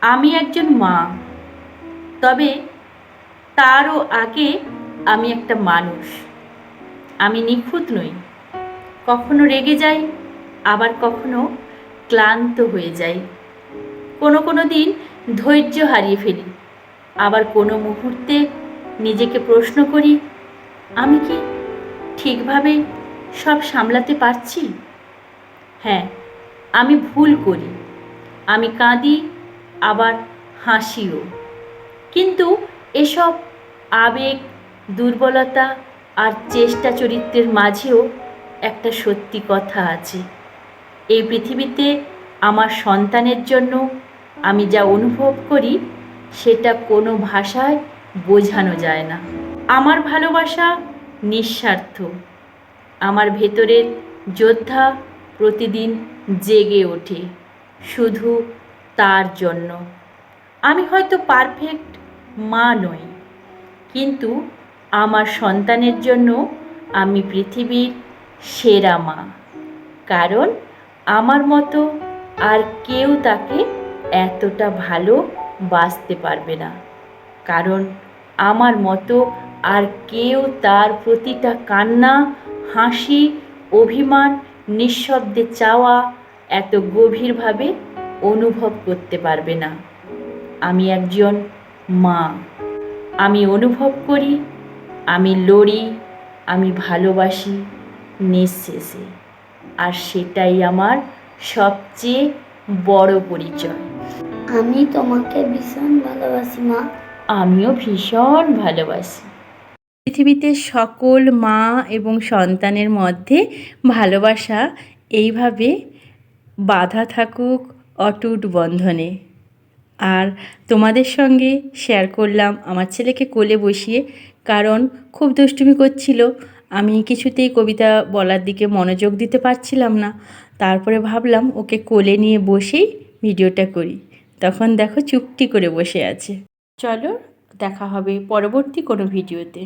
আমি একজন মা। তবে তারও আগে আমি একটা মানুষ। আমি নিখুঁত নই। কখনো রেগে যাই, আবার কখনো ক্লান্ত হয়ে যাই। কোনো কোনো দিন ধৈর্য হারিয়ে ফেলি। আবার কোনো মুহূর্তে নিজেকে প্রশ্ন করি, আমি কি ঠিকভাবে সব সামলাতে পারছি? হ্যাঁ আমি ভুল করি। আমি কাঁদি আবার হাসিও। কিন্তু এসব আবেগ, দুর্বলতা আর চেষ্টা চরিত্রের মাঝেও একটা সত্যি কথা আছে। এই পৃথিবীতে আমার সন্তানের জন্য আমি যা অনুভব করি, সেটা কোনো ভাষায় বোঝানো যায় না। আমার ভালোবাসা নিঃস্বার্থ। আমার ভেতরের যোদ্ধা প্রতিদিন জেগে ওঠে। শুধু তার জন্য। আমি হয়তো পারফেক্ট মা নই, কিন্তু আমার সন্তানের জন্য আমি পৃথিবীর সেরা মা। কারণ আমার মতো আর কেউ তাকে এতটা ভালো বাঁচতে পারবে না। কারণ আমার মতো আর কেউ তার প্রতিটা কান্না, হাসি, অভিমান, নিঃশব্দে চাওয়া এত গভীরভাবে অনুভব করতে পারবে না। আমি একজন মা। আমি অনুভব করি আমি লড়ি আমি ভালোবাসি নিঃশেষে। আর সেটাই আমার সবচেয়ে বড় পরিচয়। আমি তোমাকে ভীষণ ভালোবাসি মা। আমিও ভীষণ ভালোবাসি। পৃথিবীতে সকল মা এবং সন্তানের মধ্যে ভালোবাসা এইভাবে বাধা থাকুক অটুট বন্ধনে। আর তোমাদের সঙ্গে শেয়ার করলাম আমার ছেলেকে কোলে বসিয়ে, কারণ খুব দুষ্টুমি করছিল। আমি কিছুতেই কবিতা বলার দিকে মনোযোগ দিতে পারছিলাম না। তারপরে ভাবলাম ওকে কোলে নিয়ে বসেই ভিডিওটা করি। তখন দেখো চুপটি করে বসে আছে। চলো দেখা হবে পরবর্তী কোনো ভিডিওতে।